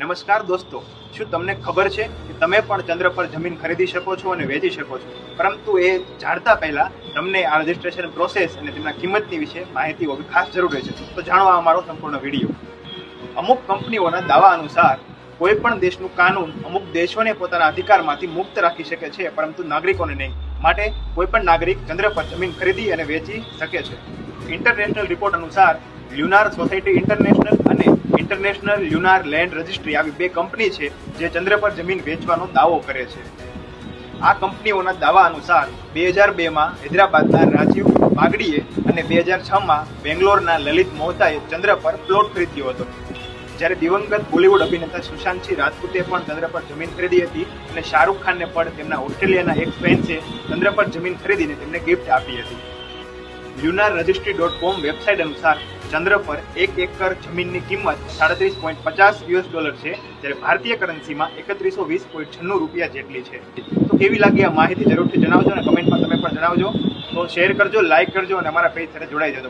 નમસ્કાર દોસ્તો, શું તમને ખબર છે કે તમે પણ ચંદ્ર પર જમીન ખરીદી શકો છો અને વેચી શકો છો? પરંતુ એ જાણતા પહેલા તમને આ રજિસ્ટ્રેશન પ્રોસેસ અને તેમના કિંમતની વિશે માહિતી હોવી ખાસ જરૂરી છે. તો જાણવા અમારો સંપૂર્ણ વીડિયો. અમુક કંપનીઓના દાવા અનુસાર, કોઈ પણ દેશનું કાનૂન અમુક દેશોને પોતાના અધિકારમાંથી મુક્ત રાખી શકે છે, પરંતુ નાગરિકોને નહીં. માટે કોઈ પણ નાગરિક ચંદ્ર પર જમીન ખરીદી અને વેચી શકે છે. ઇન્ટરનેશનલ રિપોર્ટ અનુસાર lunar society international international lunar land registry આવી બે કંપની છે જે ચંદ્ર પર જમીન વેચવાનો દાવો કરે છે. આ કંપનીઓના દાવા અનુસાર બે હજાર બેમાં હૈદરાબાદના રાજીવ બાગડીએ અને બે હજાર છમાં બેંગ્લોરના લલિત મોહતાએ ચંદ્ર પર પ્લોટ ખરીદ્યો હતો. જ્યારે દિવંગત બોલિવૂડ અભિનેતા સુશાંત સિંહ રાજપૂતે પણ ચંદ્ર પર જમીન ખરીદી હતી અને શાહરૂખ ખાનને પણ તેમના ઓસ્ટ્રેલિયાના એક ફ્રેન્ડ્સે ચંદ્ર પર જમીન ખરીદીને તેમને ગિફ્ટ આપી હતી. Lunar registry dot com website અનુસાર ચંદ્ર પર એક એકર જમીનની કિંમત સાડત્રીસ પોઈન્ટ પચાસ યુએસ ડોલર છે, જ્યારે ભારતીય કરન્સીમાં એકત્રીસો વીસ પોઈન્ટ છન્નું રૂપિયા જેટલી છે. તો કેવી લાગી આ માહિતી જરૂરથી જણાવજો અને કમેન્ટમાં તમે પણ જણાવજો. તો શેર કરજો લાઇક કરજો અને અમારા પેજ સાથે જોડાઈ જજો.